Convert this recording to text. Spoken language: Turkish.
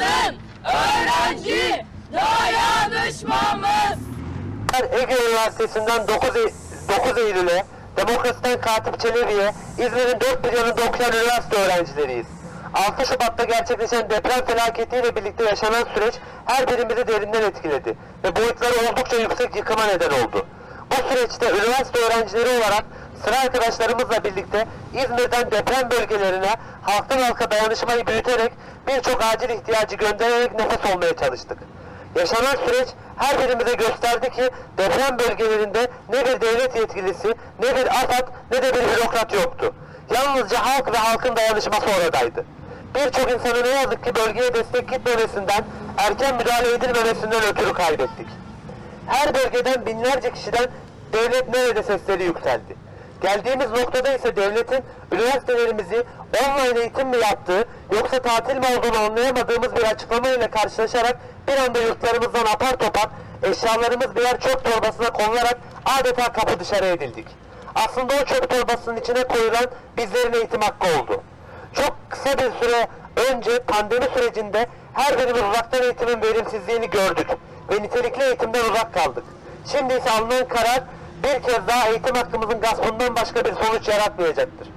Yaşasın öğrenci dayanışmamız. Ege Üniversitesi'nden 9, Ey- 9 Eylül'e, Demokrasi'den Katip Çelebi'ye, İzmir'in dört bir yanında okuyan üniversite öğrencileriyiz. 6 Şubat'ta gerçekleşen deprem felaketiyle birlikte yaşanan süreç her birimizi derinden etkiledi ve boyutları oldukça yüksek yıkıma neden oldu. Bu süreçte üniversite öğrencileri olarak sıra arkadaşlarımızla birlikte İzmir'den deprem bölgelerine halktan halka dayanışmayı büyüterek birçok acil ihtiyacı göndererek nefes olmaya çalıştık. Yaşanan süreç her birimize gösterdi ki deprem bölgelerinde ne bir devlet yetkilisi, ne bir AFAD, ne de bir bürokrat yoktu. Yalnızca halk ve halkın dayanışması oradaydı. Birçok insanı ne yazık ki bölgeye destek gitmemesinden, erken müdahale edilmemesinden ötürü kaybettik. Her bölgeden binlerce kişiden devlet nerede sesleri yükseldi. Geldiğimiz noktada ise devletin üniversitelerimizi online eğitim mi yaptığı yoksa tatil mi olduğunu anlayamadığımız bir açıklamayla karşılaşarak bir anda yurtlarımızdan apar topar eşyalarımız birer çöp torbasına konularak adeta kapı dışarı edildik. Aslında o çöp torbasının içine koyulan bizlerin eğitim hakkı oldu. Çok kısa bir süre önce pandemi sürecinde her birimiz uzaktan eğitimin verimsizliğini gördük ve nitelikli eğitimden uzak kaldık. Şimdi ise alınan karar bir kez daha eğitim hakkımızın gaspından başka bir sonuç yaratmayacaktır.